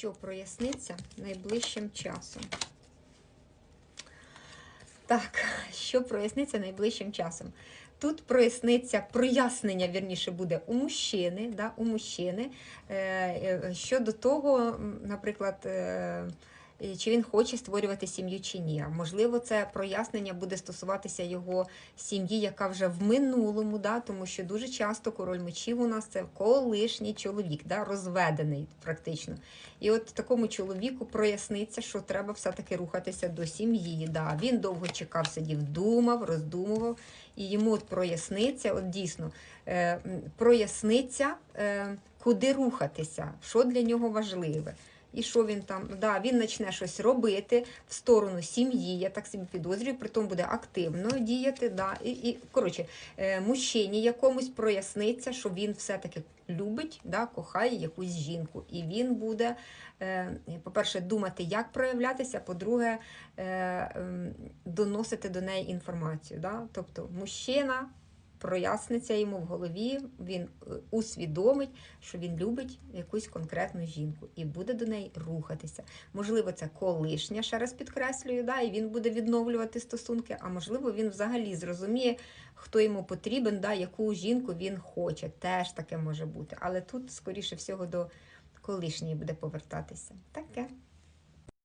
що проясниться найближчим часом. Так, що проясниться найближчим часом? Тут проясниться прояснення, вірніше, буде у мужчини, да, у мужчини е, е, щодо того, наприклад, е, чи він хоче створювати сім'ю чи ні. Можливо, це прояснення буде стосуватися його сім'ї, яка вже в минулому, да, тому що дуже часто король мечів у нас це колишній чоловік, да, розведений практично. І от такому чоловіку проясниться, що треба все-таки рухатися до сім'ї. Да. Він довго чекав, сидів, думав, роздумував, і йому от проясниться, от дійсно, е, проясниться, е, куди рухатися, що для нього важливе. І що він там? Да, він почне щось робити в сторону сім'ї, я так собі підозрюю, при тому буде активно діяти. Да, і, і, коротше, е, мужчині якомусь проясниться, що він все-таки любить, да, кохає якусь жінку. І він буде, е, по-перше, думати, як проявлятися, по-друге, е, ем, доносити до неї інформацію. Да? Тобто мужчина проясниться йому в голові, він е, усвідомить, що він любить якусь конкретну жінку і буде до неї рухатися. Можливо, це колишня, ще раз підкреслюю, да, і він буде відновлювати стосунки, а можливо, він взагалі зрозуміє, хто йому потрібен, да, яку жінку він хоче. Теж таке може бути. Але тут, скоріше всього, до колишньої буде повертатися. Таке.